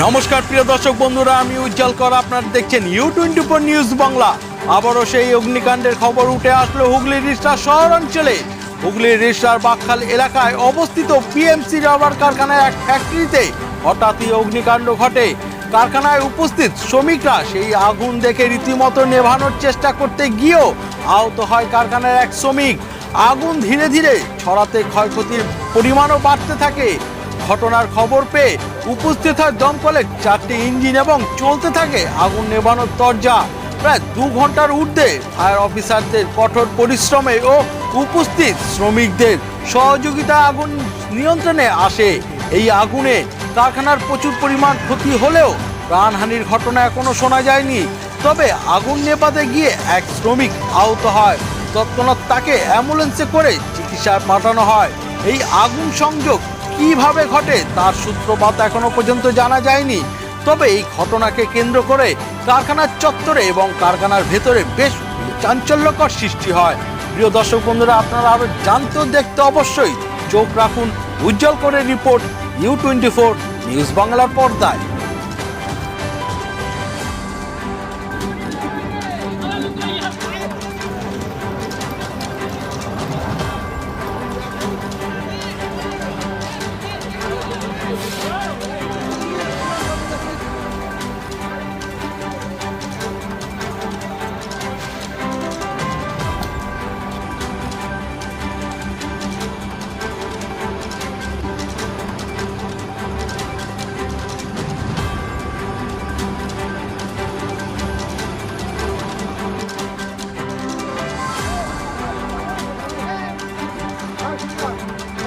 নমস্কার, প্রিয় দর্শক বন্ধুরা, আমি উজ্জ্বল কর, আপনারা দেখছেন U twenty four news Bangla আবারও সেই অগ্নিকাণ্ডের খবর উঠে আসলো হুগলির রিস্টার শহর অঞ্চলে হুগলির রিস্টার বাকখাল এলাকায় অবস্থিত পিএমসি রাবার কারখানার এক ফ্যাক্টরিতে হঠাৎই অগ্নিকাণ্ড ঘটে। কারখানায় উপস্থিত শ্রমিকরা সেই আগুন দেখে রীতিমতো নেভানোর চেষ্টা করতে গিয়েও আহত হয় কারখানার এক শ্রমিক। আগুন ধীরে ধীরে ছড়াতে ক্ষয়ক্ষতির পরিমাণও বাড়তে থাকে। ঘটনার খবর পেয়ে উপস্থিত হয় দমকলের চারটি ইঞ্জিন এবং চলতে থাকে আগুন নেভানোর তরজা। প্রায় দু ঘণ্টার ঊর্ধ্বে ফায়ার অফিসারদের কঠোর পরিশ্রমে ও উপস্থিত শ্রমিকদের সহযোগিতা আগুন নিয়ন্ত্রণে আসে। এই আগুনে কারখানার প্রচুর পরিমাণ ক্ষতি হলেও প্রাণহানির ঘটনা এখনও শোনা যায়নি। তবে আগুন নেপাতে গিয়ে এক শ্রমিক আহত হয়। তৎক্ষণাৎ তাকে অ্যাম্বুলেন্সে করে চিকিৎসায় পাঠানো হয়। এই আগুন সংযোগ কীভাবে ঘটে তার সূত্রপাত এখনও পর্যন্ত জানা যায়নি। তবে এই ঘটনাকে কেন্দ্র করে কারখানার চত্বরে এবং কারখানার ভেতরে বেশ চাঞ্চল্যকর সৃষ্টি হয়। প্রিয় দর্শক বন্ধুরা, আপনারা আরও জানতে দেখতে অবশ্যই চোখ রাখুন উজ্জ্বল করে report U twenty four news বাংলার পর্দায়।